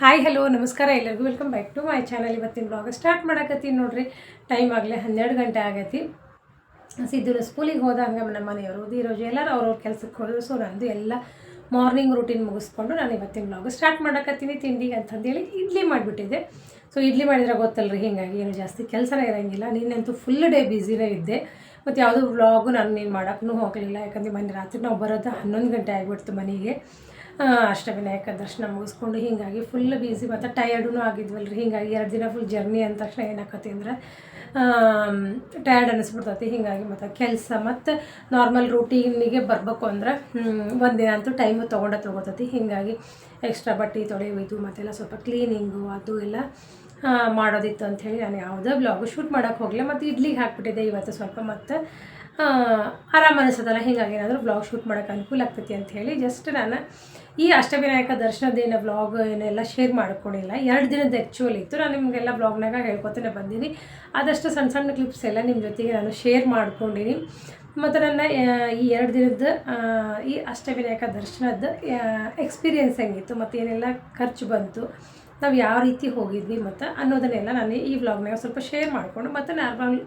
Hi hello ನಮಸ್ಕಾರ ಎಲ್ಲರಿಗೂ. Welcome back to my channel ಇವತ್ತಿನ ಬ್ಲಾಗ್ ಸ್ಟಾರ್ಟ್ ಮಾಡಕತ್ತೀನಿ ನೋಡ್ರಿ. ಟೈಮ್ ಆಗಲೇ ಹನ್ನೆರಡು ಗಂಟೆ ಆಗೈತಿ. ಸಿದ್ದು ಸ್ಕೂಲಿಗೆ ಹೋದಂಗೆ ನಮ್ಮ ಮನೆಯವರು ಈರೋಜು ಎಲ್ಲರೂ ಅವ್ರವ್ರ ಕೆಲಸಕ್ಕೆ ಹೋದ್ರು. ಸೊ ನಂದು ಎಲ್ಲ ಮಾರ್ನಿಂಗ್ ರೂಟೀನ್ ಮುಗಿಸ್ಕೊಂಡು ನಾನು ಇವತ್ತಿನ ಬ್ಲಾಗ್ ಸ್ಟಾರ್ಟ್ ಮಾಡಕತ್ತೀನಿ. ತಿಂಡಿಗೆ ಅಂತಂದೇಳಿ ಇಡ್ಲಿ ಮಾಡಿಬಿಟ್ಟಿದ್ದೆ. ಸೊ ಇಡ್ಲಿ ಮಾಡಿದ್ರೆ ಗೊತ್ತಲ್ರಿ, ಹೀಗಾಗಿ ಏನು ಜಾಸ್ತಿ ಕೆಲಸನೇ ಇರೋಂಗಿಲ್ಲ. ನೀನಂತೂ ಫುಲ್ ಡೇ ಬ್ಯುಸಿನೇ ಇದ್ದೆ. ಮತ್ತು ಯಾವುದೂ ವ್ಲಾಗು ನಾನು ನೀನು ಮಾಡೋಕ್ಕೂ ಹೋಗಲಿಲ್ಲ. ಯಾಕಂದರೆ ಮನೆ ರಾತ್ರಿ ನಾವು ಬರೋದು ಹನ್ನೊಂದು ಗಂಟೆ ಆಗಿಬಿಡ್ತು ಮನೆಗೆ. ಅಷ್ಟವಿನಾಯಕ ದರ್ಶನ ಮುಗಿಸ್ಕೊಂಡು ಹೀಗಾಗಿ ಫುಲ್ ಬ್ಯುಸಿ ಮತ್ತು ಟಯರ್ಡೂ ಆಗಿದ್ವಲ್ರಿ. ಹೀಗಾಗಿ ಎರಡು ದಿನ ಫುಲ್ ಜರ್ನಿ ಅಂದ ತಕ್ಷಣ ಏನಾಕತಿ ಅಂದ್ರೆ ಟಯರ್ಡ್ ಅನ್ನಿಸ್ಬಿಡ್ತೈತಿ ಹೀಗಾಗಿ ಮತ್ತು ಕೆಲಸ ಮತ್ತು ನಾರ್ಮಲ್ ರೂಟೀನಿಗೆ ಬರಬೇಕು ಅಂದ್ರೆ ಒಂದಿನ ಅಂತೂ ಟೈಮು ತೊಗೊಂಡೆ ತೊಗೋತೈತಿ. ಹೀಗಾಗಿ ಎಕ್ಸ್ಟ್ರಾ ಬಟ್ಟೆ ತೊಳೆಯೋಯ್ತು ಮತ್ತೆಲ್ಲ ಸ್ವಲ್ಪ ಕ್ಲೀನಿಂಗು ಅದು ಎಲ್ಲ ಮಾಡೋದಿತ್ತು ಅಂಥೇಳಿ ನಾನು ಯಾವುದೇ ಬ್ಲಾಗು ಶೂಟ್ ಮಾಡೋಕ್ಕೆ ಹೋಗಲಿಲ್ಲ. ಮತ್ತು ಇಡ್ಲಿಗೆ ಹಾಕ್ಬಿಟ್ಟಿದ್ದೆ. ಇವತ್ತು ಸ್ವಲ್ಪ ಮತ್ತು ಆರಾಮ ಅನಿಸೋದಲ್ಲ ಹೀಗಾಗಿ ಏನಾದರೂ ಬ್ಲಾಗ್ ಶೂಟ್ ಮಾಡೋಕ್ಕೆ ಅನುಕೂಲ ಆಗ್ತೈತಿ ಹೇಳಿ ಜಸ್ಟ್ ನಾನು ಈ ಅಷ್ಟವಿನಾಯಕ ದರ್ಶನದೇನ ವ್ಲಾಗ್ ಏನೆಲ್ಲ ಶೇರ್ ಮಾಡ್ಕೊಂಡಿಲ್ಲ. ಎರಡು ದಿನದ ಆ್ಯಕ್ಚುಲಿ ಇತ್ತು. ನಾನು ನಿಮಗೆಲ್ಲ ಬ್ಲಾಗ್ನಾಗ ಹೇಳ್ಕೊತಾನೆ ಬಂದೀನಿ. ಆದಷ್ಟು ಸಣ್ಣ ಸಣ್ಣ ಕ್ಲಿಪ್ಸ್ ಎಲ್ಲ ನಿಮ್ಮ ಜೊತೆಗೆ ನಾನು ಶೇರ್ ಮಾಡ್ಕೊಂಡಿನಿ. ಮತ್ತು ನನ್ನ ಈ ಎರಡು ದಿನದ ಈ ಅಷ್ಟವಿನಾಯಕ ದರ್ಶನದ ಎಕ್ಸ್ಪೀರಿಯೆನ್ಸ್ ಹೆಂಗಿತ್ತು, ಮತ್ತು ಏನೆಲ್ಲ ಖರ್ಚು ಬಂತು, ನಾವು ಯಾವ ರೀತಿ ಹೋಗಿದ್ವಿ, ಮತ್ತು ಅನ್ನೋದನ್ನೆಲ್ಲ ನಾನು ಈ ವ್ಲಾಗ್ನಾಗ ಸ್ವಲ್ಪ ಶೇರ್ ಮಾಡಿಕೊಂಡು, ಮತ್ತು ನಾರ್ಮಲ್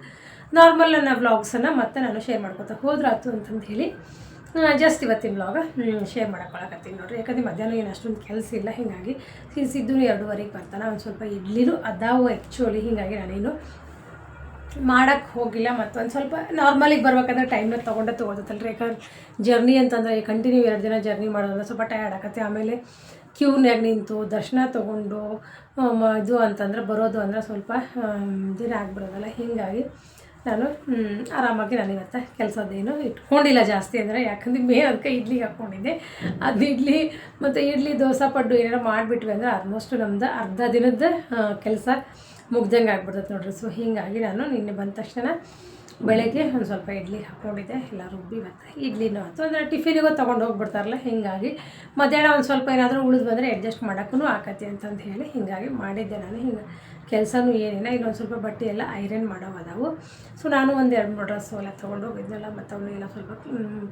ನಾರ್ಮಲ್ ನನ್ನ ವ್ಲಾಗ್ಸನ್ನು ಮತ್ತೆ ನಾನು ಶೇರ್ ಮಾಡ್ಕೊತಾ ಹೋದ್ರಾತು ಅಂತಂದು ಹೇಳಿ. ಜಸ್ಟ್ ಇವತ್ತಿನ ವ್ಲಾಗ ಶೇರ್ ಮಾಡಕ್ಕೊಳಕತ್ತೀನಿ ನೋಡ್ರಿ. ಯಾಕಂದರೆ ಮಧ್ಯಾಹ್ನ ಏನು ಅಷ್ಟೊಂದು ಕೆಲಸ ಇಲ್ಲ, ಹೀಗಾಗಿ ಸಿದ್ದು ಎರಡೂವರೆಗೆ ಬರ್ತಾನೆ, ಒಂದು ಸ್ವಲ್ಪ ಇಡ್ಲಿನೂ ಅದಾವು ಆ್ಯಕ್ಚುಲಿ ಹೀಗಾಗಿ ನಾನೇನು ಮಾಡೋಕ್ಕೆ ಹೋಗಿಲ್ಲ. ಮತ್ತು ಒಂದು ಸ್ವಲ್ಪ ನಾರ್ಮಲಿಗೆ ಬರ್ಬೇಕಂದ್ರೆ ಟೈಮ್ನ ತೊಗೊಂಡೆ ರೀ ಯಾಕಂದ್ರೆ ಜರ್ನಿ ಅಂತಂದರೆ ಕಂಟಿನ್ಯೂ ಎರಡು ದಿನ ಜರ್ನಿ ಮಾಡೋದ್ರೆ ಸ್ವಲ್ಪ ಟಯರ್ಡ್ ಆಗತ್ತೆ. ಆಮೇಲೆ ಕ್ಯೂನ್ಯಾಗ ನಿಂತು ದರ್ಶನ ತೊಗೊಂಡು ಇದು ಅಂತಂದ್ರೆ ಬರೋದು ಅಂದರೆ ಸ್ವಲ್ಪ ದಿನ ಆಗ್ಬಿಡೋದಲ್ಲ. ಹೀಗಾಗಿ ನಾನು ಆರಾಮಾಗಿ ನಾನು ಇವತ್ತು ಕೆಲಸದ್ದೇನು ಇಟ್ಕೊಂಡಿಲ್ಲ ಜಾಸ್ತಿ ಅಂದರೆ ಯಾಕಂದ್ರೆ ಮೇನ್ ಅದಕ್ಕೆ ಇಡ್ಲಿ ಹಾಕ್ಕೊಂಡಿದ್ದೆ. ಅದು ಇಡ್ಲಿ ಮತ್ತು ಇಡ್ಲಿ, ದೋಸೆ, ಪಡ್ಡು ಏನಾರ ಮಾಡಿಬಿಟ್ವಿ ಅಂದರೆ ಆಲ್ಮೋಸ್ಟ್ ನಮ್ದು ಅರ್ಧ ದಿನದ ಕೆಲಸ ಮುಗ್ದಂಗೆ ಆಗ್ಬಿಡ್ತೈತೆ ನೋಡ್ರಿ. ಸೊ ಹೀಗಾಗಿ ನಾನು ನಿನ್ನೆ ಬಂದ ತಕ್ಷಣ ಬೆಳಗ್ಗೆ ಒಂದು ಸ್ವಲ್ಪ ಇಡ್ಲಿ ಹಾಕ್ಕೊಂಡಿದ್ದೆ. ಎಲ್ಲ ರುಬ್ಬಿ ಮತ್ತು ಇಡ್ಲಿನೂ ಆಯಿತು. ಅಂದರೆ ಟಿಫಿನಿಗೂ ತೊಗೊಂಡು ಹೋಗ್ಬಿಡ್ತಾರಲ್ಲ, ಹೀಗಾಗಿ ಮಧ್ಯಾಹ್ನ ಒಂದು ಸ್ವಲ್ಪ ಏನಾದರೂ ಉಳಿದು ಬಂದರೆ ಅಡ್ಜಸ್ಟ್ ಮಾಡೋಕ್ಕೂ ಆಕತಿ ಅಂತಂದು ಹೇಳಿ ಹೀಗಾಗಿ ಮಾಡಿದ್ದೆ ನಾನು. ಹಿಂಗೆ ಕೆಲಸನೂ ಏನಿಲ್ಲ, ಇನ್ನೊಂದು ಸ್ವಲ್ಪ ಬಟ್ಟೆ ಎಲ್ಲ ಐರನ್ ಮಾಡೋ ಅದಾವು. ಸೊ ನಾನು ಒಂದು ಎರಡು ಮೂರು ಡ್ರೆಸ್ಸು ಎಲ್ಲ ತೊಗೊಂಡು ಹೋಗಿದ್ನಲ್ಲ, ಮತ್ತು ಅವನ್ನೆಲ್ಲ ಸ್ವಲ್ಪ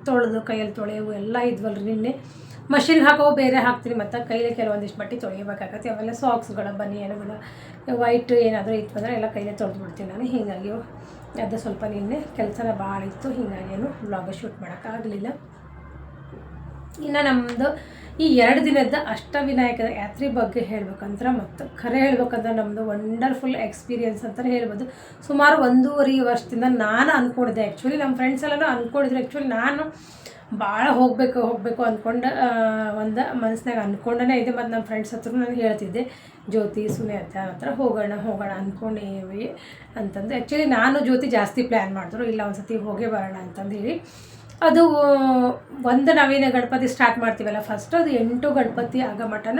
ತೊಳೆದು ಕೈಯಲ್ಲಿ ತೊಳೆಯವು ಎಲ್ಲ ಇದ್ವಲ್ರಿ ನಿನ್ನೆ. ಮಷಿನ್ ಹಾಕೋ ಬೇರೆ ಹಾಕ್ತೀನಿ ಮತ್ತು ಕೈಲೇ ಕೆಲವೊಂದಿಷ್ಟು ಬಟ್ಟೆ ತೊಳೆಯಬೇಕಾಗತ್ತೆ. ಆಮೇಲೆ ಸಾಕ್ಸ್ಗಳ ಬನಿಯನ್ಗಳು ವೈಟ್ ಏನಾದರೂ ಇತ್ತು ಅಂದರೆ ಎಲ್ಲ ಕೈಲೇ ತೊಳೆದು ಬಿಡ್ತೀನಿ ನಾನು. ಹೀಗಾಗಿ ಅದು ಸ್ವಲ್ಪ ನಿನ್ನೆ ಕೆಲಸನ ಭಾಳ ಇತ್ತು ಹೀಗಾಗೇನು ಬ್ಲಾಗ ಶೂಟ್ ಮಾಡೋಕ್ಕಾಗಲಿಲ್ಲ. ಇನ್ನು ನಮ್ಮದು ಈ ಎರಡು ದಿನದ ಅಷ್ಟವಿನಾಯಕದ ಯಾತ್ರೆ ಬಗ್ಗೆ ಹೇಳ್ಬೇಕಂದ್ರೆ ಮತ್ತು ಖರೆ ಹೇಳ್ಬೇಕಂದ್ರೆ ನಮ್ಮದು ವಂಡರ್ಫುಲ್ ಎಕ್ಸ್ಪೀರಿಯನ್ಸ್ ಅಂತಲೇ ಹೇಳ್ಬೋದು. ಸುಮಾರು ಒಂದೂವರೆ ವರ್ಷದಿಂದ ನಾನು ಅಂದ್ಕೊಂಡಿದ್ದೆ ಆ್ಯಕ್ಚುಲಿ ನಮ್ಮ ಫ್ರೆಂಡ್ಸ್ ಎಲ್ಲನೂ ಅಂದ್ಕೊಂಡಿದ್ರು ಆ್ಯಕ್ಚುಲಿ ನಾನು ಭಾಳ ಹೋಗಬೇಕು ಹೋಗಬೇಕು ಅಂದ್ಕೊಂಡು ಒಂದು ಮನಸ್ಸಿನಾಗ ಅಂದ್ಕೊಂಡೇ ಇದೆ. ಮತ್ತು ನಮ್ಮ ಫ್ರೆಂಡ್ಸ್ ಹತ್ರ ನಾನು ಹೇಳ್ತಿದ್ದೆ, ಜ್ಯೋತಿ ಸುನೇತ ಹತ್ರ ಹೋಗೋಣ ಹೋಗೋಣ ಅಂದ್ಕೊಂಡೇವಿ ಅಂತಂದು. ಆ್ಯಕ್ಚುಲಿ ನಾನು ಜ್ಯೋತಿ ಜಾಸ್ತಿ ಪ್ಲ್ಯಾನ್ ಮಾಡಿದ್ರು ಇಲ್ಲ ಒಂದು ಸತಿ ಹೋಗೇ ಬರೋಣ ಅಂತಂದು ಹೇಳಿ. ಅದು ಒಂದು ನವೀನ ಗಣಪತಿ ಸ್ಟಾರ್ಟ್ ಮಾಡ್ತೀವಲ್ಲ ಫಸ್ಟ್ ಅದು ಎಂಟು ಗಣಪತಿ ಆಗ ಮಠನ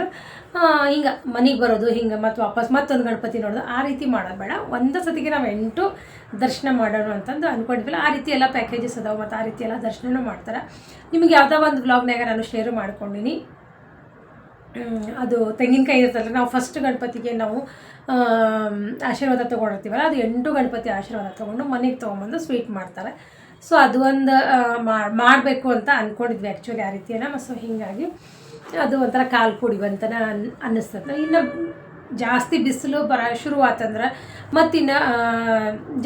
ಹಿಂಗೆ ಮನೆಗೆ ಬರೋದು, ಹಿಂಗೆ ಮತ್ತು ವಾಪಸ್ ಮತ್ತೊಂದು ಗಣಪತಿ ನೋಡೋದು, ಆ ರೀತಿ ಮಾಡೋದು ಬೇಡ. ಒಂದು ಸತಿಗೆ ನಾವು ಎಂಟು ದರ್ಶನ ಮಾಡೋಣ ಅಂತಂದು ಅಂದ್ಕೊಂಡಿದ್ವಲ್ಲ ಆ ರೀತಿ ಎಲ್ಲ ಪ್ಯಾಕೇಜಸ್ ಅದಾವೆ ಮತ್ತು ಆ ರೀತಿ ಎಲ್ಲ ದರ್ಶನನೂ ಮಾಡ್ತಾರೆ. ನಿಮಗೆ ಯಾವುದೋ ಒಂದು ಬ್ಲಾಗ್ನಾಗ ನಾನು ಶೇರು ಮಾಡ್ಕೊಂಡಿನಿ. ಅದು ತೆಂಗಿನಕಾಯಿ ಇರುತ್ತಲ್ಲ, ನಾವು ಫಸ್ಟ್ ಗಣಪತಿಗೆ ನಾವು ಆಶೀರ್ವಾದ ತೊಗೊಂಡಿರ್ತೀವಲ್ಲ, ಅದು ಎಂಟು ಗಣಪತಿ ಆಶೀರ್ವಾದ ತೊಗೊಂಡು ಮನೆಗೆ ತೊಗೊಂಬಂದು ಸ್ವೀಟ್ ಮಾಡ್ತಾರೆ. ಸೊ ಅದು ಒಂದು ಮಾಡಬೇಕು ಅಂತ ಅಂದ್ಕೊಂಡಿದ್ವಿ ಆ್ಯಕ್ಚುಲಿ ಆ ಮತ್ತು ಸೊ ಹೀಗಾಗಿ ಅದು ಒಂಥರ ಕಾಲು ಕುಡಿವಂತನ ಅನ್, ಅನ್ನಿಸ್ತದೆ. ಇನ್ನು ಜಾಸ್ತಿ ಬಿಸಿಲು ಬರ ಶುರು ಆತಂದ್ರೆ ಮತ್ತಿನ್ನು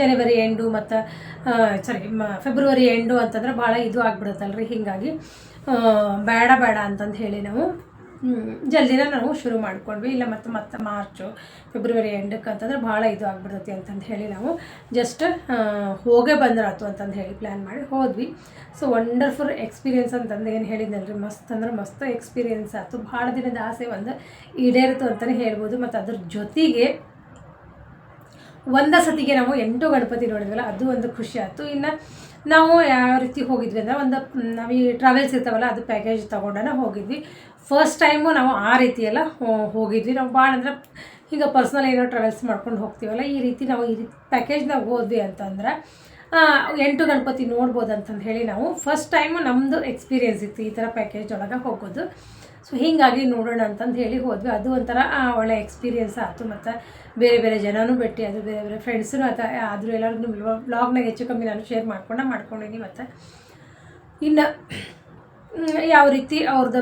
ಜನವರಿ ಎಂಡು ಮತ್ತು ಸಾರಿ ಮ ಫೆಬ್ರವರಿ ಎಂಡು ಅಂತಂದ್ರೆ ಭಾಳ ಇದು ಆಗ್ಬಿಡುತ್ತಲ್ರಿ. ಹೀಗಾಗಿ ಬೇಡ ಬೇಡ ಅಂತಂದು ಹೇಳಿ ನಾವು. ಜಲ್ದಿನ ನಾವು ಶುರು ಮಾಡ್ಕೊಂಡ್ವಿ. ಇಲ್ಲ ಮತ್ತು ಮತ್ತೆ ಮಾರ್ಚು ಫೆಬ್ರವರಿ ಎಂಡಕ್ಕೆ ಅಂತಂದ್ರೆ ಭಾಳ ಇದು ಆಗ್ಬಿಡ್ತೈತಿ ಅಂತಂದು ಹೇಳಿ ನಾವು ಜಸ್ಟ್ ಹೋಗೇ ಬಂದ್ರಾತು ಅಂತಂದು ಹೇಳಿ ಪ್ಲ್ಯಾನ್ ಮಾಡಿ ಹೋದ್ವಿ. ಸೊ ವಂಡರ್ಫುಲ್ ಎಕ್ಸ್ಪೀರಿಯೆನ್ಸ್ ಅಂತಂದು ಏನು ಹೇಳಿದ್ನಲ್ರಿ? ಮಸ್ತ್ ಅಂದ್ರೆ ಮಸ್ತ್ ಎಕ್ಸ್ಪೀರಿಯೆನ್ಸ್ ಆಯಿತು. ಭಾಳ ದಿನದ ಆಸೆ ಒಂದು ಈಡೇರಿತು ಅಂತಲೇ ಹೇಳ್ಬೋದು. ಮತ್ತು ಅದ್ರ ಜೊತೆಗೆ ಒಂದ ಸತಿಗೆ ನಾವು ಎಂಟು ಗಣಪತಿ ನೋಡಿದ್ವಲ್ಲ, ಅದು ಒಂದು ಖುಷಿ ಆಯಿತು. ಇನ್ನು ನಾವು ಯಾವ ರೀತಿ ಹೋಗಿದ್ವಿ ಅಂದರೆ ಒಂದು ನಾವು ಈ ಟ್ರಾವೆಲ್ಸ್ ಇರ್ತಾವಲ್ಲ, ಅದು ಪ್ಯಾಕೇಜ್ ತೊಗೊಂಡನ ಹೋಗಿದ್ವಿ. ಫಸ್ಟ್ ಟೈಮು ನಾವು ಆ ರೀತಿ ಎಲ್ಲ ಹೋಗಿದ್ವಿ. ನಾವು ಭಾಳ ಅಂದ್ರೆ ಈಗ ಪರ್ಸ್ನಲ್ ಏನೋ ಟ್ರಾವೆಲ್ಸ್ ಮಾಡ್ಕೊಂಡು ಹೋಗ್ತೀವಲ್ಲ, ಈ ರೀತಿ ನಾವು ಈ ರೀತಿ ಪ್ಯಾಕೇಜ್ನಾಗ ಹೋದ್ವಿ ಅಂತಂದ್ರೆ ಎಂಟು ಗಣಪತಿ ನೋಡ್ಬೋದು ಅಂತಂದು ಹೇಳಿ ನಾವು ಫಸ್ಟ್ ಟೈಮು ನಮ್ಮದು ಎಕ್ಸ್ಪೀರಿಯೆನ್ಸ್ ಇತ್ತು ಈ ಥರ ಪ್ಯಾಕೇಜ್ ಒಳಗೆ ಹೋಗೋದು. ಸೊ ಹೀಗಾಗಿ ನೋಡೋಣ ಅಂತಂದು ಹೇಳಿ ಹೋದ್ವಿ. ಅದು ಒಂಥರ ಒಳ್ಳೆ ಎಕ್ಸ್ಪೀರಿಯೆನ್ಸ್ ಆಯಿತು. ಮತ್ತು ಬೇರೆ ಬೇರೆ ಜನನೂ ಭೇಟಿ ಅದು ಬೇರೆ ಬೇರೆ ಫ್ರೆಂಡ್ಸೂ ಅಥವಾ ಆದರೂ ಎಲ್ಲರೂ ಬ್ಲಾಗ್ನಾಗ ಹೆಚ್ಚು ಕಮ್ಮಿ ನಾನು ಶೇರ್ ಮಾಡ್ಕೊಂಡೆ ಮಾಡ್ಕೊಂಡಿನಿ ಮತ್ತು ಇನ್ನು ಯಾವ ರೀತಿ ಅವ್ರದ್ದು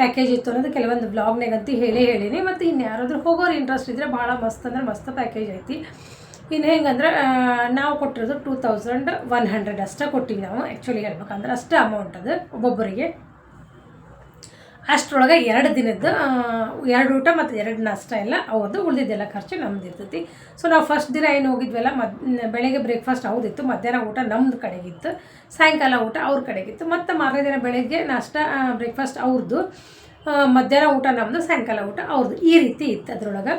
ಪ್ಯಾಕೇಜ್ ಇತ್ತು ಅನ್ನೋದು ಕೆಲವೊಂದು ಬ್ಲಾಗ್ನಾಗಂತೂ ಹೇಳೇ ಹೇಳೀನಿ. ಮತ್ತು ಇನ್ನು ಯಾರಾದರೂ ಹೋಗೋರು ಇಂಟ್ರೆಸ್ಟ್ ಇದ್ದರೆ ಭಾಳ ಮಸ್ತ್ ಅಂದ್ರೆ ಮಸ್ತ್ ಪ್ಯಾಕೇಜ್ ಐತಿ. ಇನ್ನು ಹೆಂಗಂದ್ರೆ ನಾವು ಕೊಟ್ಟಿರೋದು ಟೂ ತೌಸಂಡ್ ಒನ್ ಹಂಡ್ರೆಡ್ ಅಷ್ಟೇ ಕೊಟ್ಟಿವಿ ನಾವು. ಆ್ಯಕ್ಚುಲಿ ಹೇಳ್ಬೇಕಂದ್ರೆ ಅಷ್ಟೇ ಅಮೌಂಟ್ ಅದು ಒಬ್ಬೊಬ್ಬರಿಗೆ. ಅಷ್ಟರೊಳಗೆ ಎರಡು ದಿನದ ಎರಡು ಊಟ ಮತ್ತು ಎರಡು ನಾಷ್ಟ ಎಲ್ಲ ಅವ್ರದ್ದು ಉಳಿದಿದ್ದೆಲ್ಲ ಖರ್ಚು ನಮ್ದು ಇರ್ತೈತಿ. ಸೊ ನಾವು ಫಸ್ಟ್ ದಿನ ಏನು ಹೋಗಿದ್ವಲ್ಲ, ಮದ್ ಬೆಳಗ್ಗೆ ಬ್ರೇಕ್ಫಾಸ್ಟ್ ಅವ್ರದಿತ್ತು ಮಧ್ಯಾಹ್ನ ಊಟ ನಮ್ಮದು ಕಡೆಗಿತ್ತು, ಸಾಯಂಕಾಲ ಊಟ ಅವ್ರ ಕಡೆಗಿತ್ತು, ಮತ್ತು ಮಾರನೇ ದಿನ ಬೆಳಗ್ಗೆ ನಾಷ್ಟ ಬ್ರೇಕ್ಫಾಸ್ಟ್ ಅವ್ರದ್ದು ಮಧ್ಯಾಹ್ನ ಊಟ ನಮ್ಮದು ಸಾಯಂಕಾಲ ಊಟ ಅವ್ರದ್ದು ಈ ರೀತಿ ಇತ್ತು ಅದ್ರೊಳಗೆ.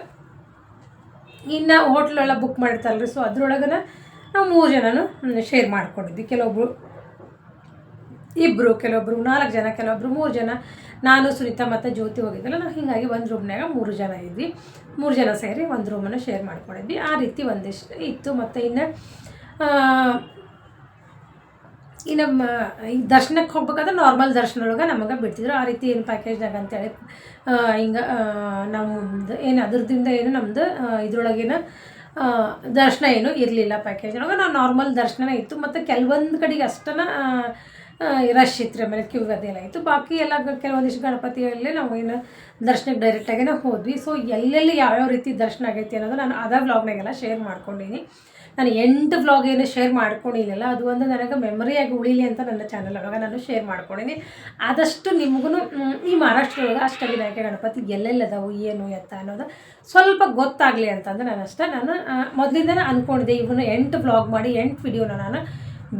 ಇನ್ನು ಹೋಟ್ಲೆಲ್ಲ ಬುಕ್ ಮಾಡಿರ್ತಾರಲ್ರಿ ಸೊ ಅದ್ರೊಳಗನ ನಾವು ಮೂರು ಜನನೂ ಶೇರ್ ಮಾಡ್ಕೊಂಡಿದ್ವಿ. ಕೆಲವೊಬ್ರು ಇಬ್ಬರು ಕೆಲವೊಬ್ರು ನಾಲ್ಕು ಜನ, ಕೆಲವೊಬ್ರು ಮೂರು ಜನ. ನಾನು, ಸುನೀತಾ ಮತ್ತು ಜ್ಯೋತಿ ಹೋಗಿದ್ದಲ್ಲ ನಾವು ಹೀಗಾಗಿ ಒಂದು ರೂಮ್ನಾಗ ಮೂರು ಜನ ಇದ್ವಿ. ಮೂರು ಜನ ಸೇರಿ ಒಂದು ರೂಮನ್ನು ಶೇರ್ ಮಾಡ್ಕೊಂಡಿದ್ವಿ. ಆ ರೀತಿ ಒಂದಿಷ್ಟು ಇತ್ತು. ಮತ್ತು ಇನ್ನು ಇನ್ನು ಈ ನಮ್ಮ ಈ ದರ್ಶನಕ್ಕೆ ಹೋಗ್ಬೇಕಾದ್ರೆ ನಾರ್ಮಲ್ ದರ್ಶನೊಳಗೆ ನಮಗೆ ಬಿಡ್ತಿದ್ರು. ಆ ರೀತಿ ಏನು ಪ್ಯಾಕೇಜ್ನಾಗ ಅಂತೇಳಿ ಹಿಂಗೆ ನಮ್ಮದು ಏನು ಅದ್ರದಿಂದ ಏನು ನಮ್ಮದು ಇದ್ರೊಳಗೇನು ದರ್ಶನ ಏನು ಇರಲಿಲ್ಲ ಪ್ಯಾಕೇಜ್ನೊಳಗೆ ನಾವು ನಾರ್ಮಲ್ ದರ್ಶನ ಇತ್ತು. ಮತ್ತು ಕೆಲವೊಂದು ಕಡೆಗೆ ಅಷ್ಟನ ರಶ್ ಇತ್ತು ಆಮೇಲೆ ಕ್ಯೂ ಅದೆಲ್ಲ ಇತ್ತು ಬಾಕಿ ಎಲ್ಲ ಕೆಲವೊಂದಿಷ್ಟು ಗಣಪತಿಯಲ್ಲಿ ನಾವು ಏನು ದರ್ಶನಕ್ಕೆ ಡೈರೆಕ್ಟಾಗಿನೇ ಹೋದ್ವಿ. ಸೊ ಎಲ್ಲೆಲ್ಲಿ ಯಾವ್ಯಾವ ರೀತಿ ದರ್ಶನ ಆಗೈತಿ ಅನ್ನೋದು ನಾನು ಅದ ವ್ಲಾಗ್ನಾಗೆಲ್ಲ ಶೇರ್ ಮಾಡ್ಕೊಂಡೀನಿ ನಾನು ಎಂಟು ವ್ಲಾಗ್ ಏನು ಶೇರ್ ಮಾಡ್ಕೊಂಡಿಲ್ಲ ಅದು ಒಂದು ನನಗೆ ಮೆಮರಿಯಾಗಿ ಉಳಿಲಿ ಅಂತ ನನ್ನ ಚಾನಲ್ ಒಳಗೆ ನಾನು ಶೇರ್ ಮಾಡ್ಕೊಂಡಿನಿ ಆದಷ್ಟು ನಿಮಗೂ ಈ ಮಹಾರಾಷ್ಟ್ರದೊಳಗೆ ಅಷ್ಟವಿನಾಯಕ ಗಣಪತಿ ಎಲ್ಲೆಲ್ಲಿ ಅದಾವು, ಏನು, ಎತ್ತ ಅನ್ನೋದು ಸ್ವಲ್ಪ ಗೊತ್ತಾಗಲಿ ಅಂತಂದ್ರೆ ನಾನು ಅಷ್ಟೇ ನಾನು ಮೊದಲಿಂದನೇ ಅಂದ್ಕೊಂಡಿದ್ದೆ ಇವನು ಎಂಟು ವ್ಲಾಗ್ ಮಾಡಿ, ಎಂಟು ವಿಡಿಯೋನ ನಾನು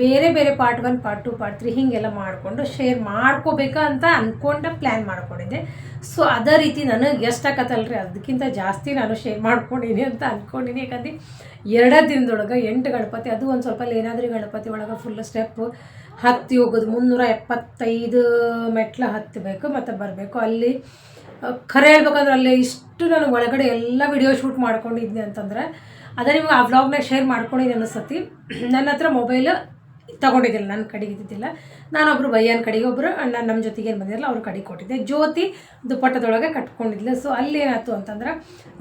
ಬೇರೆ ಬೇರೆ part one part two part three ಹೀಗೆಲ್ಲ ಮಾಡಿಕೊಂಡು ಶೇರ್ ಮಾಡ್ಕೋಬೇಕಾ ಅಂತ ಅಂದ್ಕೊಂಡೆ ಪ್ಲ್ಯಾನ್ ಮಾಡ್ಕೊಂಡಿದ್ದೆ. ಸೊ ಅದೇ ರೀತಿ ನನಗೆ ಎಷ್ಟಾಗತ್ತಲ್ರಿ ಅದಕ್ಕಿಂತ ಜಾಸ್ತಿ ನಾನು ಶೇರ್ ಮಾಡ್ಕೊಂಡಿನಿ ಅಂತ ಅಂದ್ಕೊಂಡಿನಿ ಯಾಕಂದ್ರೆ ಎರಡೇ ದಿನದೊಳಗೆ ಎಂಟು ಗಣಪತಿ, ಅದು ಒಂದು ಸ್ವಲ್ಪ ಏನಾದ್ರೂ ಗಣಪತಿ ಒಳಗೆ ಫುಲ್ ಸ್ಟೆಪ್ಪು ಹತ್ತಿ ಹೋಗೋದು ಮುನ್ನೂರ ಎಪ್ಪತ್ತೈದು ಮೆಟ್ಲು ಹತ್ತಬೇಕು ಮತ್ತು ಬರಬೇಕು. ಅಲ್ಲಿ ಖರೆ ಹೇಳ್ಬೇಕಂದ್ರೆ ಅಲ್ಲಿ ಇಷ್ಟು ನಾನು ಒಳಗಡೆ ಎಲ್ಲ ವಿಡಿಯೋ ಶೂಟ್ ಮಾಡ್ಕೊಂಡಿದ್ದೆ ಅಂತಂದ್ರೆ, ಅದೇ ನಿಮಗೆ ಆ ವ್ಲಾಗ್ನಾಗ ಶೇರ್ ಮಾಡ್ಕೊಂಡಿದ್ದೆ ಅನ್ನಿಸ್ತತಿ ನನ್ನ ಹತ್ರ ಮೊಬೈಲ್ ತಗೊಂಡಿದ್ದಿಲ್ಲ ನನ್ನ ಕಡೆಗೆ ಇದ್ದಿದ್ದಿಲ್ಲ. ನಾನೊಬ್ರು ಬಯ್ಯನ ಕಡೆಗೆ ಒಬ್ಬರು ಅಣ್ಣ ನಮ್ಮ ಜೊತೆಗೆ ಏನು ಬಂದಿರಲ್ಲ, ಅವ್ರು ಕಡೆಗೆ ಕೊಟ್ಟಿದ್ದೆ. ಜ್ಯೋತಿ ದುಪ್ಪಟ್ಟದೊಳಗೆ ಕಟ್ಕೊಂಡಿದ್ಲು. ಸೊ ಅಲ್ಲಿ ಏನಾಯ್ತು ಅಂತಂದ್ರೆ,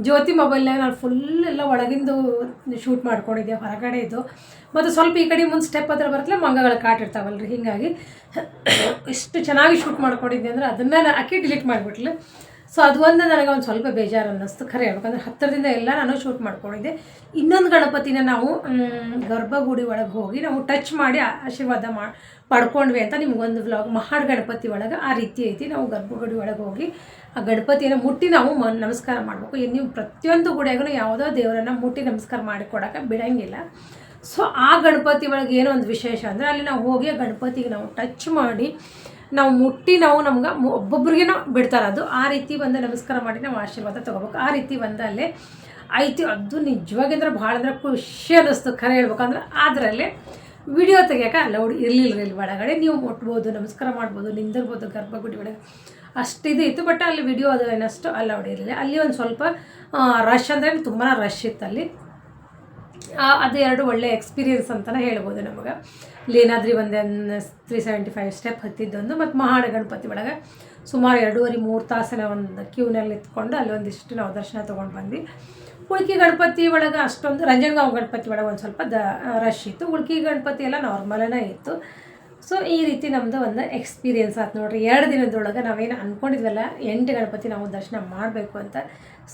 ಜ್ಯೋತಿ ಮೊಬೈಲ್ನಾಗ ನಾನು ಫುಲ್ ಎಲ್ಲ ಒಳಗಿಂದು ಶೂಟ್ ಮಾಡ್ಕೊಂಡಿದ್ದೆ, ಹೊರಗಡೆ ಇದ್ದು. ಮತ್ತು ಸ್ವಲ್ಪ ಈ ಕಡೆ ಮುಂದೆ ಸ್ಟೆಪ್ ಹತ್ರ ಬರ್ತಲೇ ಮಂಗಗಳು ಕಾಟಿರ್ತಾವಲ್ರಿ ಹೀಗಾಗಿ ಇಷ್ಟು ಚೆನ್ನಾಗಿ ಶೂಟ್ ಮಾಡ್ಕೊಂಡಿದ್ದೆ ಅಂದ್ರೆ ಅದನ್ನು ನಾನು ಅಕ್ಕಿ ಡಿಲೀಟ್ ಮಾಡಿಬಿಟ್ಲು. ಸೊ ಅದು ಒಂದು ನನಗೆ ಒಂದು ಸ್ವಲ್ಪ ಬೇಜಾರು ಅನ್ನಿಸ್ತು. ಖರೆ ಹೇಳ್ಬೇಕಂದ್ರೆ ಹತ್ತಿರದಿಂದ ಎಲ್ಲ ನಾನು ಶೂಟ್ ಮಾಡ್ಕೊಂಡಿದ್ದೆ. ಇನ್ನೊಂದು ಗಣಪತಿನ ನಾವು ಗರ್ಭಗುಡಿ ಒಳಗೆ ಹೋಗಿ ನಾವು ಟಚ್ ಮಾಡಿ ಆಶೀರ್ವಾದ ಮಾ, ಪಡ್ಕೊಂಡ್ವಿ ಅಂತ ನಿಮ್ಗೊಂದು ವ್ಲಾಗ್ ಮಹಾಡ್ ಗಣಪತಿ ಒಳಗೆ ಆ ರೀತಿ ಐತಿ. ನಾವು ಗರ್ಭಗುಡಿ ಒಳಗೆ ಹೋಗಿ ಆ ಗಣಪತಿಯನ್ನು ಮುಟ್ಟಿ ನಾವು ಮ, ನಮಸ್ಕಾರ ಮಾಡಬೇಕು. ನೀವು ಪ್ರತಿಯೊಂದು ಗುಡಿಯಾಗೂ ಯಾವುದೋ ದೇವರನ್ನು ಮುಟ್ಟಿ ನಮಸ್ಕಾರ ಮಾಡಿ ಕೊಡೋಕೆ ಬಿಡಂಗಿಲ್ಲ. ಸೊ ಆ ಗಣಪತಿ ಒಳಗೆ ಏನೋ ಒಂದು ವಿಶೇಷ ಅಂದರೆ ಅಲ್ಲಿ ನಾವು ಹೋಗಿ ಆ ಗಣಪತಿಗೆ ನಾವು ಟಚ್ ಮಾಡಿ ನಾವು ಮುಟ್ಟಿ ನಾವು ನಮ್ಗೆ ಒಬ್ಬೊಬ್ರಿಗೇನೋ ಬಿಡ್ತಾರೆ. ಅದು ಆ ರೀತಿ ಒಂದು ನಮಸ್ಕಾರ ಮಾಡಿ ನಾವು ಆಶೀರ್ವಾದ ತೊಗೋಬೇಕು. ಆ ರೀತಿ ಒಂದು ಅಲ್ಲೇ ಐತಿ, ಅದು ನಿಜವಾಗಿ ಅಂದ್ರೆ ಭಾಳ ಅಂದ್ರೆ ಖುಷಿ ಅನ್ನಿಸ್ತು ಖರೆ ಹೇಳ್ಬೇಕಂದ್ರೆ ಅದರಲ್ಲೇ ವಿಡಿಯೋ ತೆಗಿಯೋಕೆ ಅಲೌಡ್ ಇರಲಿಲ್ಲ ಇಲ್ಲಿ ಒಳಗಡೆ. ನೀವು ಮುಟ್ಬೋದು, ನಮಸ್ಕಾರ ಮಾಡ್ಬೋದು, ನಿಂದಿರ್ಬೋದು, ಗರ್ಭಗುಡಿ ಒಳಗೆ ಅಷ್ಟಿದು ಇತ್ತು. ಬಟ್ ಅಲ್ಲಿ ವಿಡಿಯೋ ಅದು ಏನಷ್ಟು ಅಲೌಡ್ ಇರಲಿಲ್ಲ. ಅಲ್ಲಿ ಒಂದು ಸ್ವಲ್ಪ ರಶ್ ಅಂದರೆ ತುಂಬಾ ರಶ್ ಇತ್ತು ಅಲ್ಲಿ ಅದು ಎರಡು ಒಳ್ಳೆ ಎಕ್ಸ್ಪೀರಿಯನ್ಸ್ ಅಂತಲೇ ಹೇಳ್ಬೋದು ನಮಗೆ. ಏನಾದ್ರೂ ಒಂದು ತ್ರೀ ಸೆವೆಂಟಿ ಫೈವ್ ಸ್ಟೆಪ್ ಹತ್ತಿದ್ದೊಂದು ಮತ್ತು ಮಹಾಡ ಗಣಪತಿ ಒಳಗೆ ಸುಮಾರು ಎರಡೂವರೆ ಮೂರು ತಾಸಿನ ಒಂದು ಕ್ಯೂನಲ್ಲಿ ನಿಂತ್ಕೊಂಡು ಅಲ್ಲಿ ಒಂದಿಷ್ಟು ನಾವು ದರ್ಶನ ತೊಗೊಂಡು ಬಂದ್ವಿ. ಉಳ್ಕಿ ಗಣಪತಿ ಒಳಗೆ ಅಷ್ಟೊಂದು ರಂಜನಗಾಂವ್ ಗಣಪತಿ ಒಳಗೆ ಒಂದು ಸ್ವಲ್ಪ ದ ರಶ್ ಇತ್ತು. ಉಳ್ಕಿ ಗಣಪತಿ ಎಲ್ಲ ನಾರ್ಮಲನೇ ಇತ್ತು. ಸೊ ಈ ರೀತಿ ನಮ್ಮದು ಒಂದು ಎಕ್ಸ್ಪೀರಿಯೆನ್ಸ್ ಆಯ್ತು ನೋಡ್ರಿ. ಎರಡು ದಿನದೊಳಗೆ ನಾವೇನು ಅಂದ್ಕೊಂಡಿದ್ವಲ್ಲ ಎಂಟು ಗಣಪತಿ ನಾವು ದರ್ಶನ ಮಾಡಬೇಕು ಅಂತ.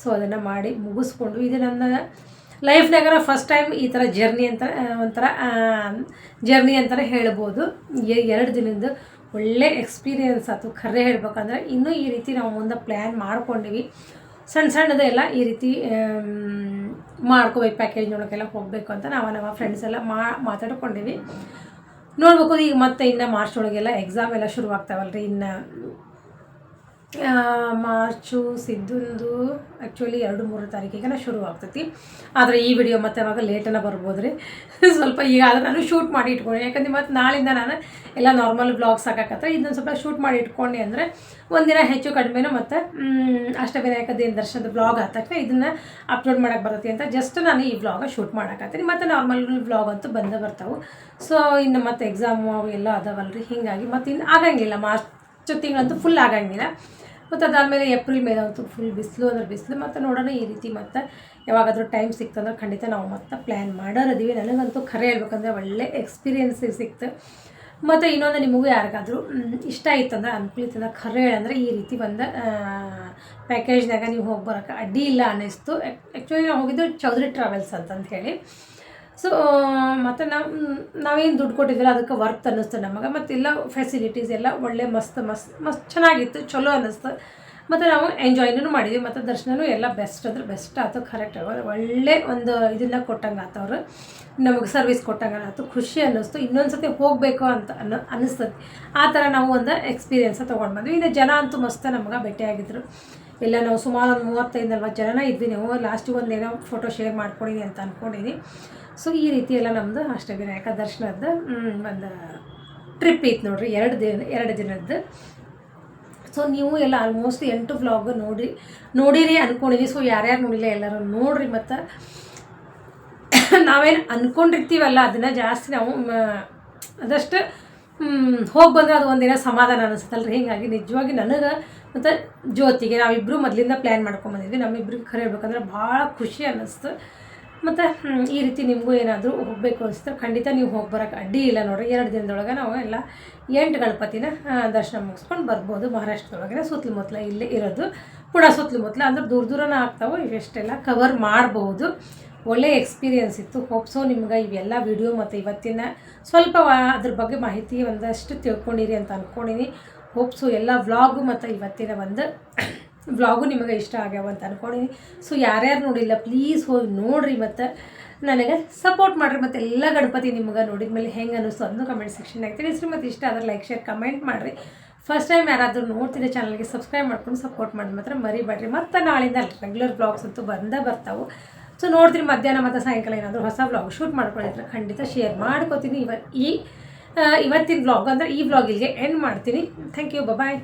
ಸೊ ಅದನ್ನು ಮಾಡಿ ಮುಗಿಸ್ಕೊಂಡು ಇದು ನನ್ನ ಲೈಫ್ನಾಗ ಫಸ್ಟ್ ಟೈಮ್ ಈ ಥರ ಜರ್ನಿ ಅಂತ ಒಂಥರ ಜರ್ನಿ ಅಂತಲೇ ಹೇಳ್ಬೋದು. ಎರಡು ದಿನದ್ದು ಒಳ್ಳೆ ಎಕ್ಸ್ಪೀರಿಯನ್ಸ್ ಆಯ್ತು ಖರೆ ಹೇಳ್ಬೇಕಂದ್ರೆ ಇನ್ನೂ ಈ ರೀತಿ ನಾವು ಮುಂದೆ ಪ್ಲ್ಯಾನ್ ಮಾಡ್ಕೊಂಡಿವಿ. ಸಣ್ಣ ಸಣ್ಣದೆಲ್ಲ ಈ ರೀತಿ ಮಾಡ್ಕೋಬೇಕು ಪ್ಯಾಕೇಜ್ ನೋಡೋಕ್ಕೆಲ್ಲ ಹೋಗಬೇಕು ಅಂತ ನಾವು ನಮ್ಮ ಫ್ರೆಂಡ್ಸ್ ಎಲ್ಲ ಮಾತಾಡ್ಕೊಂಡಿವಿ. ನೋಡ್ಬೇಕು ಈಗ ಮತ್ತೆ ಇನ್ನು ಮಾರ್ಚ್ ಒಳಗೆಲ್ಲ ಎಕ್ಸಾಮ್ ಎಲ್ಲ ಶುರು ಆಗ್ತಾವಲ್ರಿ ಇನ್ನು ಮಾರ್ಚು ಸಿದ್ದುಂದು ಆ್ಯಕ್ಚುಲಿ ಎರಡು ಮೂರು ತಾರೀಕಿಗೆ ಶುರು ಆಗ್ತೈತಿ ಆದರೆ ಈ ವಿಡಿಯೋ ಮತ್ತೆ ಅವಾಗ ಲೇಟನ್ನು ಬರ್ಬೋದು ರೀ ಸ್ವಲ್ಪ ಈಗ ಆದರೆ ನಾನು ಶೂಟ್ ಮಾಡಿ ಇಟ್ಕೊಂಡೆ. ಯಾಕಂದ್ರೆ ಮತ್ತು ನಾಳಿಂದ ನಾನು ಎಲ್ಲ ನಾರ್ಮಲ್ ಬ್ಲಾಗ್ಸ್ ಹಾಕಕತ್ತೆ ಇದನ್ನು ಸ್ವಲ್ಪ ಶೂಟ್ ಮಾಡಿ ಇಟ್ಕೊಂಡೆ ಅಂದರೆ ಒಂದಿನ ಹೆಚ್ಚು ಕಡಿಮೆನೂ ಮತ್ತು ಅಷ್ಟವಿನಾಯಕ ದೇನ್ ದರ್ಶನದ ಬ್ಲಾಗ್ ಆದ ತಕ್ಷಣ ಇದನ್ನು ಅಪ್ಲೋಡ್ ಮಾಡೋಕ್ಕೆ ಬರುತ್ತೆ ಅಂತ ಜಸ್ಟ್ ನಾನು ಈ ಬ್ಲಾಗ ಶೂಟ್ ಮಾಡೋಕತ್ತೀನಿ. ಮತ್ತು ನಾರ್ಮಲ್ ಬ್ಲಾಗ್ ಅಂತೂ ಬಂದೇ ಬರ್ತಾವೆ. ಸೊ ಇನ್ನು ಮತ್ತು ಎಕ್ಸಾಮು ಅವು ಎಲ್ಲ ರೀ ಹೀಗಾಗಿ ಮತ್ತು ಇನ್ನು ಆಗಂಗಿಲ್ಲ. ಮಾರ್ಚ್ ತಿಂಗಳಂತೂ ಫುಲ್ ಆಗಂಗಿಲ್ಲ. ಮತ್ತು ಅದಾದಮೇಲೆ ಏಪ್ರಿಲ್ ಮೇಲೆ ಅಂತೂ ಫುಲ್ ಬಿಸಿಲು, ಅಂದ್ರೆ ಬಿಸಿಲು ಮತ್ತು ನೋಡೋಣ ಈ ರೀತಿ ಮತ್ತು ಯಾವಾಗಾದರೂ ಟೈಮ್ ಸಿಕ್ತಂದ್ರೆ ಖಂಡಿತ ನಾವು ಮತ್ತೆ ಪ್ಲ್ಯಾನ್ ಮಾಡೋರದೀವಿ. ನನಗಂತೂ ಖರೆ ಹೇಳ್ಬೇಕಂದ್ರೆ ಒಳ್ಳೆ ಎಕ್ಸ್ಪೀರಿಯನ್ಸ್ ಸಿಕ್ತು. ಮತ್ತು ಇನ್ನೊಂದು ನಿಮಗೂ ಯಾರಿಗಾದರೂ ಇಷ್ಟ ಇತ್ತಂದ್ರೆ ಅನುಕೂಲಿತಂದ್ರೆ ಖರೆ ಹೇಳಂದ್ರೆ ಈ ರೀತಿ ಒಂದು ಪ್ಯಾಕೇಜ್ನಾಗ ನೀವು ಹೋಗಿ ಬರೋಕೆ ಅಡ್ಡಿ ಇಲ್ಲ ಅನ್ನಿಸ್ತು. ಆ್ಯಕ್ಚುಲಿ ನಾವು ಹೋಗಿದ್ದು ಚೌಧರಿ ಟ್ರಾವೆಲ್ಸ್ ಅಂತಂದು ಹೇಳಿ. ಸೊ ಮತ್ತು ನಾವು ನಾವೇನು ದುಡ್ಡು ಕೊಟ್ಟಿದ್ದೀರ ಅದಕ್ಕೆ ವರ್ತ್ ಅನ್ನಿಸ್ತು ನಮಗೆ. ಮತ್ತು ಎಲ್ಲ ಫೆಸಿಲಿಟೀಸ್ ಎಲ್ಲ ಒಳ್ಳೆ, ಮಸ್ತ್ ಮಸ್ತ್ ಮಸ್ತ್ ಚೆನ್ನಾಗಿತ್ತು, ಚಲೋ ಅನ್ನಿಸ್ತು. ಮತ್ತು ನಾವು ಎಂಜಾಯ್ನೂ ಮಾಡಿದ್ವಿ. ಮತ್ತು ದರ್ಶನವೂ ಎಲ್ಲ ಬೆಸ್ಟ್ ಅಂದ್ರೆ ಬೆಸ್ಟ್ ಆಯ್ತು ಕರೆಕ್ಟ್ ಒಳ್ಳೆ ಒಂದು ಇದನ್ನ ಕೊಟ್ಟಂಗೆ ಆಯ್ತು ಅವರು. ನಮಗೆ ಸರ್ವಿಸ್ ಕೊಟ್ಟಂಗೆ ಆಯ್ತು, ಖುಷಿ ಅನ್ನಿಸ್ತು. ಇನ್ನೊಂದು ಸತಿ ಹೋಗಬೇಕು ಅಂತ ಅನ್ನೋ, ಅನ್ನಿಸ್ತದೆ. ಆ ಥರ ನಾವು ಒಂದು ಎಕ್ಸ್ಪೀರಿಯೆನ್ಸ ತೊಗೊಂಡು ಬಂದ್ವಿ. ಇನ್ನು ಜನ ಅಂತೂ ಮಸ್ತ್ ನಮ್ಗೆ ಭೇಟಿಯಾಗಿದ್ರು. ಎಲ್ಲ ನಾವು ಸುಮಾರು ಒಂದು ಮೂವತ್ತೈದು ನಲ್ವತ್ತು ಜನನ ಇದ್ವಿ. ನೀವು ಲಾಸ್ಟಿಗೆ ಒಂದು ಏನೋ ಫೋಟೋ ಶೇರ್ ಮಾಡ್ಕೊಂಡಿನಿ ಅಂತ ಅಂದ್ಕೊಂಡಿನಿ ಸೊ ಈ ರೀತಿ ಎಲ್ಲ ನಮ್ಮದು ಅಷ್ಟವಿನಾಯಕ ದರ್ಶನದ್ದು ಒಂದು ಟ್ರಿಪ್ ಇತ್ತು ನೋಡ್ರಿ, ಎರಡು ದಿನ, ಎರಡು ದಿನದ್ದು. ಸೊ ನೀವು ಎಲ್ಲ ಆಲ್ಮೋಸ್ಟ್ ಎಂಟು ವ್ಲಾಗ್ ನೋಡಿ, ನೋಡಿರಿ ಅಂದ್ಕೊಂಡಿರಿ ಸೊ ಯಾರ್ಯಾರು ನೋಡಿಲ್ಲ ಎಲ್ಲರೂ ನೋಡ್ರಿ ಮತ್ತು ನಾವೇನು ಅಂದ್ಕೊಂಡಿರ್ತೀವಲ್ಲ ಅದನ್ನು ಜಾಸ್ತಿ ನಾವು ಅದಷ್ಟು ಹೋಗಿ ಬಂದ್ರೆ ಅದು ಒಂದಿನ ಸಮಾಧಾನ ಅನಿಸುತ್ತಲ್ರಿ. ಹೀಗಾಗಿ ನಿಜವಾಗಿ ನನಗೆ ಮತ್ತು ಜ್ಯೋತಿಗೆ ನಾವಿಬ್ಬರು ಮೊದಲಿಂದ ಪ್ಲ್ಯಾನ್ ಮಾಡ್ಕೊಂಬಂದಿದ್ವಿ ನಮ್ಮಿಬ್ರಿಗೆ ಖರೆ ಹೇಳ್ಬೇಕಂದ್ರೆ ಭಾಳ ಖುಷಿ ಅನ್ನಿಸ್ತು. ಮತ್ತು ಈ ರೀತಿ ನಿಮಗೂ ಏನಾದರೂ ಹೋಗಬೇಕು ಅನಿಸ್ತು ಖಂಡಿತ ನೀವು ಹೋಗಿ ಬರೋಕ್ಕೆ ಅಡ್ಡಿ ಇಲ್ಲ ನೋಡಿರಿ. ಎರಡು ದಿನದೊಳಗೆ ನಾವು ಎಲ್ಲ ಎಂಟು ಗಣಪತಿನ ದರ್ಶನ ಮುಗಿಸ್ಕೊಂಡು ಬರ್ಬೋದು ಮಹಾರಾಷ್ಟ್ರದೊಳಗೆ ಸುತ್ತಲುಮುತ್ತಲ ಇಲ್ಲೇ ಇರೋದು. ಪುಣ ಸುತ್ತಲುಮುತ್ತಲ ಅಂದ್ರೆ ದೂರ ದೂರನ ಆಗ್ತಾವೆ. ಇವೆಷ್ಟೆಲ್ಲ ಕವರ್ ಮಾಡಬಹುದು ಒಳ್ಳೆಯ ಎಕ್ಸ್ಪೀರಿಯೆನ್ಸ್ ಇತ್ತು. ಹೋಪ್ಸೋ ನಿಮ್ಗೆ ಇವೆಲ್ಲ ವಿಡಿಯೋ ಮತ್ತು ಇವತ್ತಿನ ಸ್ವಲ್ಪ ಅದ್ರ ಬಗ್ಗೆ ಮಾಹಿತಿ ಒಂದಷ್ಟು ತಿಳ್ಕೊಂಡಿರಿ ಅಂತ ಅಂದ್ಕೊಂಡಿನಿ ಹೋಪ್ಸು ಎಲ್ಲ ವ್ಲಾಗು ಮತ್ತು ಇವತ್ತಿನ ಒಂದು ವ್ಲಾಗು ನಿಮಗೆ ಇಷ್ಟ ಆಗ್ಯಾವ ಅಂತ ಅನ್ಕೊಂಡಿದ್ದೀನಿ ಸೊ ಯಾರ್ಯಾರು ನೋಡಿಲ್ಲ ಪ್ಲೀಸ್ ಹೋಗಿ ನೋಡಿರಿ ಮತ್ತು ನನಗೆ ಸಪೋರ್ಟ್ ಮಾಡಿರಿ ಮತ್ತು ಎಲ್ಲ ಗಣಪತಿ ನಿಮ್ಗೆ ನೋಡಿದ ಮೇಲೆ ಹೆಂಗೆ ಅನ್ನಿಸ್ತು ಅದನ್ನು ಕಮೆಂಟ್ ಸೆಕ್ಷನ್ನಾಗ ತಿಳಿಸ್ರಿ. ಮತ್ತು ಇಷ್ಟ ಆದರೆ ಲೈಕ್ ಶೇರ್ ಕಮೆಂಟ್ ಮಾಡಿರಿ. ಫಸ್ಟ್ ಟೈಮ್ ಯಾರಾದರೂ ನೋಡ್ತಿದ್ದೆ ಚಾನಲ್ಗೆ ಸಬ್ಸ್ಕ್ರೈಬ್ ಮಾಡ್ಕೊಂಡು ಸಪೋರ್ಟ್ ಮಾಡಿ ಮಾತ್ರ ಮರಿಬೇಡ್ರಿ. ಮತ್ತು ನಾಳಿಂದ ರೆಗ್ಯುಲರ್ ಬ್ಲಾಗ್ಸ್ ಅಂತೂ ಬಂದೇ ಬರ್ತಾವೆ. ಸೊ ನೋಡ್ತೀನಿ ಮಧ್ಯಾಹ್ನ ಮತ್ತು ಸಾಯಂಕಾಲ ಏನಾದರೂ ಹೊಸ ಬ್ಲಾಗ್ ಶೂಟ್ ಮಾಡ್ಕೊಳ್ಳಿದ್ರೆ ಖಂಡಿತ ಶೇರ್ ಮಾಡ್ಕೋತೀನಿ. ಇವ ಈ ಇವತ್ತಿನ ಬ್ಲಾಗ್ ಅಂದರೆ ಈ ಬ್ಲಾಗ್ ಇಲ್ಲಿಗೆ ಎಂಡ್ ಮಾಡ್ತೀನಿ. Thank you bye